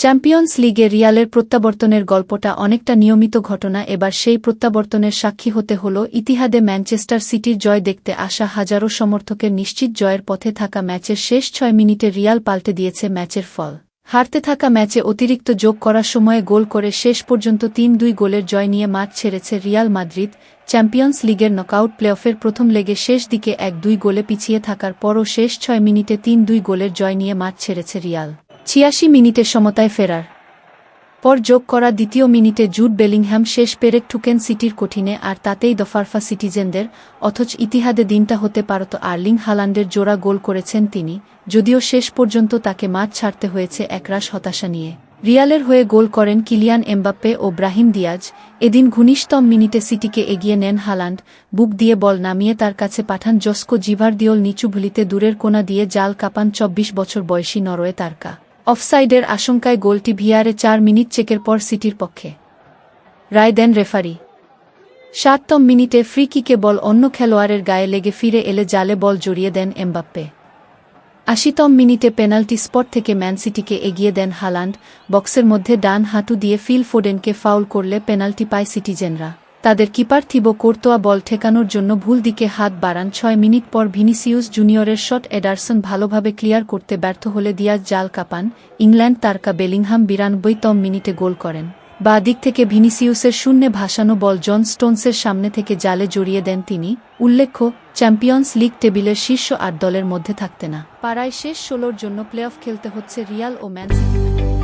Champions লিগে রিয়ালের প্রত্যাবর্তনের গল্পটা অনেকটা নিয়মিত ঘটনা, এবার সেই প্রত্যাবর্তনের সাক্ষী হতে হল ইতিহাদে ম্যানচেস্টার সিটির জয় দেখতে আসা হাজারো সমর্থকের নিশ্চিত জয়ের পথে থাকা ম্যাচের শেষ ছয় মিনিটে রিয়াল পাল্টে দিয়েছে ম্যাচের ফল। হারতে থাকা ম্যাচে অতিরিক্ত যোগ করার সময়ে গোল করে শেষ পর্যন্ত তিন দুই গোলের জয় নিয়ে মাঠ ছেড়েছে রিয়াল মাদ্রিদ। চ্যাম্পিয়ন্স লিগের নকআউট প্লেঅফের প্রথম লেগে শেষ দিকে এক দুই গোলে পিছিয়ে থাকার পরও শেষ ছয় মিনিটে তিন দুই গোলের জয় নিয়ে মাঠ ছেড়েছে রিয়াল। ছিয়াশি মিনিটে সমতায় ফেরার পর যোগ করা দ্বিতীয় মিনিটে জুট বেলিংহ্যাম শেষ পেরেক ঠুকেন সিটির কঠিনে আর তাতেই দফারফা সিটিজেনদের, অথচ ইতিহাদে দিনটা হতে পারত আর্লিং হালান্ডের জোড়া গোল করেছেন তিনি, যদিও শেষ পর্যন্ত তাকে মাঠ ছাড়তে হয়েছে একরাশ হতাশা নিয়ে। রিয়ালের হয়ে গোল করেন কিলিয়ান এমবাপ্পে ও ব্রাহিম দিয়াজ, এদিন ঘনিষ্ঠতম মিনিটে সিটিকে এগিয়ে নেন হালান্ড, বুক দিয়ে বল নামিয়ে তার কাছে পাঠান জস্কো জিভারদিওল নিচু ভুলিতে দূরের কোনা দিয়ে জাল কাপান চব্বিশ বছর বয়সী নরওয়ে তারকা। অফসাইডের আশঙ্কায় গোলটি ভিআরে চার মিনিট চেকের পর সিটির পক্ষে। রায় দেন রেফারি। সাততম মিনিটে ফ্রি কিকে বল অন্য খেলোয়াড়ের গায়ে লেগে ফিরে এলে জালে বল জড়িয়ে দেন এমবাপ্পে। আশিতম মিনিটে পেনাল্টি স্পট থেকে ম্যান সিটিকে এগিয়ে দেন হালান্ড, বক্সের মধ্যে ডান হাঁটু দিয়ে ফিল ফোডেনকে ফাউল করলে পেনাল্টি পায় সিটিজেনরা। তাদের কিপার থিবো কোর্তোয়া বল ঠেকানোর জন্য ভুল দিকে হাত বাড়ান ছয় মিনিট পর ভিনিসিউস জুনিয়রের শট এডারসন ভালোভাবে ক্লিয়ার করতে ব্যর্থ হলে দিয়াজ জাল কাপান। ইংল্যান্ড তারকা বেলিংহাম বিরানব্বইতম মিনিটে গোল করেন। বা দিক থেকে ভিনিসিউসের শূন্যে ভাসানো বল জন স্টোনসের সামনে থেকে জালে জড়িয়ে দেন তিনি। উল্লেখ্য, চ্যাম্পিয়ন্স লিগ টেবিলের শীর্ষ আট দলের মধ্যে থাকতে না। পাড়ায় শেষ ষোলোর জন্য প্লে অফ খেলতে হচ্ছে রিয়াল ও ম্যান সিটি।